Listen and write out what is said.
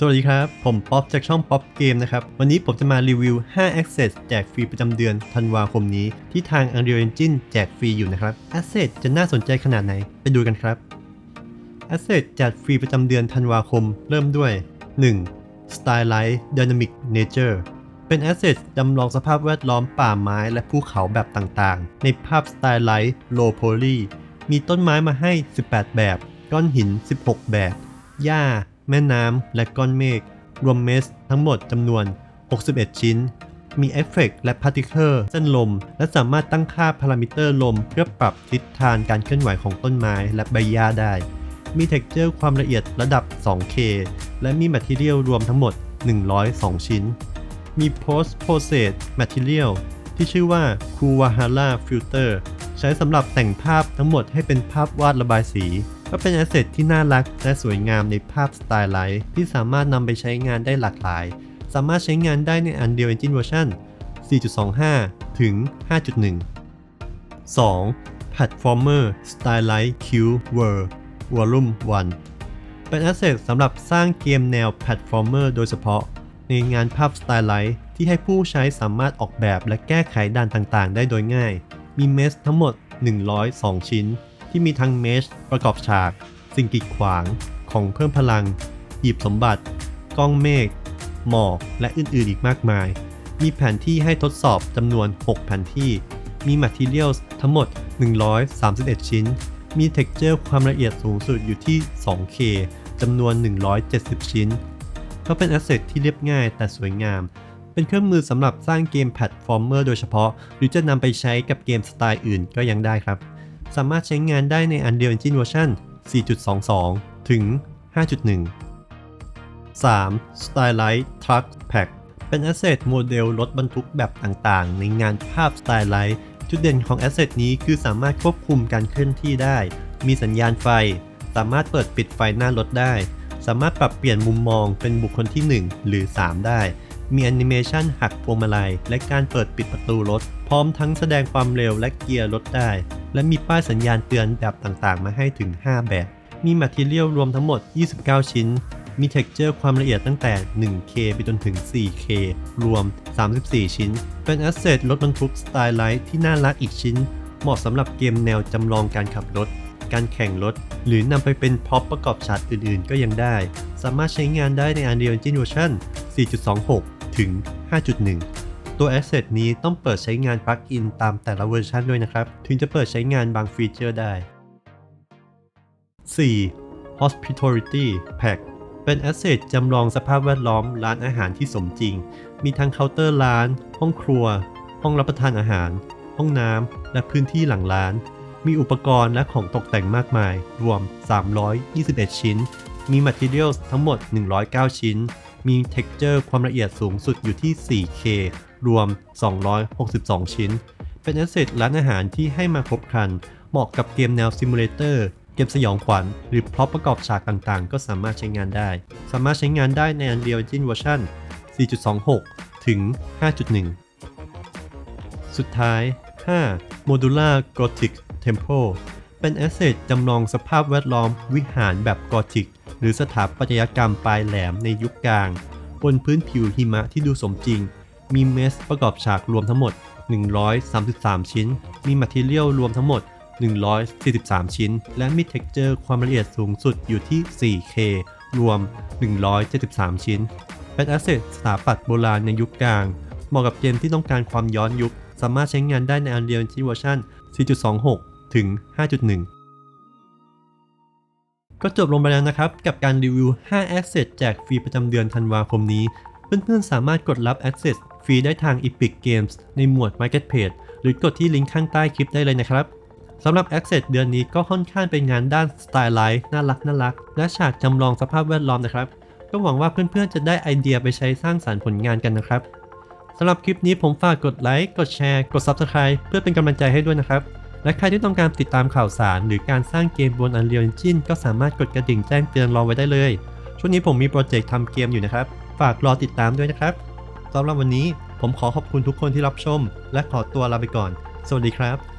สวัสดีครับ ผมป๊อปจากช่องป๊อปเกมนะครับ วันนี้ผมจะมารีวิว 5 Access แจกฟรีประจำเดือนธันวาคมนี้ ที่ทาง Unreal Engine แจกฟรีอยู่นะครับ Access จะน่าสนใจขนาดไหน ไปดูกันครับ Access แจกฟรีประจำเดือนธันวาคม เริ่มด้วย 1. Stylight Dynamic Nature เป็น Asset จำลองสภาพแวดล้อมป่าไม้และภูเขาแบบต่างๆ ในภาพ Stylight Low Poly มีต้นไม้มาให้ 18 แบบ ก้อนหิน 16 แบบ หญ้า แม่น้ำ และก้อนเมฆ รวมเมสทั้งหมดจำนวน 61 ชิ้น มีเอฟเฟกต์และพาร์ติเคิลเส้นลม และสามารถตั้งค่าพารามิเตอร์ลม เพื่อปรับทิศทางการเคลื่อนไหวของต้นไม้และใบหญ้าได้ มีเท็กเจอร์ความละเอียดระดับ 2K และมีแมทเทียลรวมทั้งหมด 102 ชิ้น มี Post Process Material ที่ชื่อว่า Kuwahara Filter ใช้สำหรับแต่งภาพทั้งหมดให้เป็นภาพวาดระบายสี ก็เป็นแอสเซทที่น่ารักและสวยงามในภาพสไตล์ไลท์ที่สามารถนำไปใช้งานได้หลากหลาย สามารถใช้งานได้ใน Unreal Engine Version 4.25 ถึง 5.1 2. Platformer Stylight Q World Volume 1 เป็นแอสเซทสำหรับสร้างเกมแนวแพลตฟอร์มเมอร์โดยเฉพาะ ในงานภาพสไตล์ไลท์ที่ให้ผู้ใช้สามารถออกแบบและแก้ไขด่านต่างๆ ได้โดยง่าย มีเมสทั้งหมด 102 ชิ้น ที่มีทั้งเมชประกอบฉาก สิ่งกีดขวาง ของเพิ่มพลัง หยิบสมบัติ กล้องเมฆ หมอก และอื่นๆอีกมากมาย มีแผนที่ให้ทดสอบจำนวน 6 แผนที่ มี Materials ทั้งหมด 131 ชิ้น มี Texture ความละเอียดสูงสุดอยู่ที่ 2K จำนวน 170 ชิ้น ก็เป็นแอสเซทที่เรียบง่ายแต่สวยงาม เป็นเครื่องมือสำหรับสร้างเกมแพลตฟอร์มเมอร์โดยเฉพาะ หรือจะนำไปใช้กับเกมสไตล์อื่นก็ยังได้ครับ สามารถใช้งานได้ใน Unreal Engine Version 4.22 ถึง 5.1 3. Stylight Truck Pack เป็นแอสเซทโมเดลรถบรรทุกแบบต่างๆ ในงานภาพ Stylight จุดเด่นของแอสเซทนี้คือสามารถควบคุมการเคลื่อนที่ได้ มีสัญญาณไฟ สามารถเปิดปิดไฟหน้ารถได้ สามารถปรับเปลี่ยนมุมมองเป็นบุคคลที่ 1 หรือ 3 ได้ มีแอนิเมชันหักพวงมาลัย และการเปิดปิดประตูรถ พร้อมทั้งแสดงความเร็วและเกียร์รถได้ และมีป้ายสัญญาณเตือนแบบต่างๆ มาให้ถึง 5 แบบ มี Material รวมทั้งหมด 29 ชิ้น มี Texture ความละเอียดตั้งแต่ 1K ไปจนถึง 4K รวม 34 ชิ้น เป็น Asset รถบรรทุกสไตล์ไลท์ที่น่ารักอีกชิ้น เหมาะสำหรับเกมแนวจำลองการขับรถการแข่งรถ หรือนำไปเป็นพร็อพประกอบฉากอื่นๆ ก็ยังได้ สามารถใช้งานได้ใน Unreal Engine Version 4.26 ถึง 5.1 ตัว Asset นี้ต้องเปิดใช้งานปลั๊กอินตามแต่ละเวอร์ชันด้วยนะครับ ถึงจะเปิดใช้งานบางฟีเจอร์ได้ 4. Hospitality Pack เป็น Asset จำลองสภาพแวดล้อมร้านอาหารที่สมจริง มีทั้งเคาน์เตอร์ร้าน ห้องครัว ห้องรับประทานอาหาร ห้องน้ำ และพื้นที่หลังร้าน มีอุปกรณ์และของตกแต่งมากมาย รวม 321 ชิ้น มี Materials ทั้งหมด 109 ชิ้น มี Texture ความละเอียดสูงสุดอยู่ที่ 4K รวม 262 ชิ้น เป็นแอสเซทร้านอาหารที่ให้มาครบครัน เหมาะกับเกมแนวซิมูเลเตอร์เกมสยองขวัญ หรือพร็อพประกอบฉากต่างๆ ก็สามารถใช้งานได้ สามารถใช้งานได้ใน Unreal Engine Version 4.26 ถึง 5.1 สุดท้าย 5. Modular Gothic Temple เป็นแอสเซทจำลองสภาพแวดล้อมวิหารแบบกอธิก หรือสถาปัตยกรรมปลายแหลมในยุคกลาง บนพื้นผิวหิมะที่ดูสมจริง มีเมสประกอบฉากรวมทั้งหมด 133 ชิ้น มี Material รวมทั้งหมด 143 ชิ้น และมี Texture ความละเอียดสูงสุดอยู่ที่ 4K รวม 173 ชิ้น เป็นแอสเซทสถาปัตย์โบราณในยุคกลาง เหมาะกับเกมที่ต้องการความย้อนยุค สามารถใช้งานได้ใน Unreal Engine Version 4.26 ถึง 5.1 ก็จบลงไปแล้วนะครับ กับการรีวิว 5 Access แจกฟรีประจำเดือนธันวาคมนี้ เพื่อนๆ สามารถกดรับ Access ฟรีได้ทาง Epic Games ในหมวด Marketplace หรือกดที่ลิงก์ข้างใต้คลิปได้เลยนะครับสำหรับ Access เดือนนี้ก็ค่อนข้างเป็นงานด้านสไตล์ไลท์น่ารักน่ารัก และฉากจำลองสภาพแวดล้อมนะครับ ก็หวังว่าเพื่อนๆ จะได้ไอเดียไปใช้สร้างสารรค์ผลงานกันนะครับสำหรับคลิปนี้ผมฝากกดไลค์กดแชร์ กด Subscribe เพื่อเป็นกำลังใจให้ด้วยนะครับ และใครที่ต้องการติดตามข่าวสาร หรือการสร้างเกมบน Unreal Engine ก็สามารถกดกระดิ่งแจ้งเตือนรอไว้ได้เลย ช่วงนี้ผมมีโปรเจกต์ทำเกมอยู่นะครับ ฝากรอติดตามด้วยนะครับสำหรับวันนี้ผมขอขอบคุณทุกคนที่รับชม และขอตัวลาไปก่อน สวัสดีครับ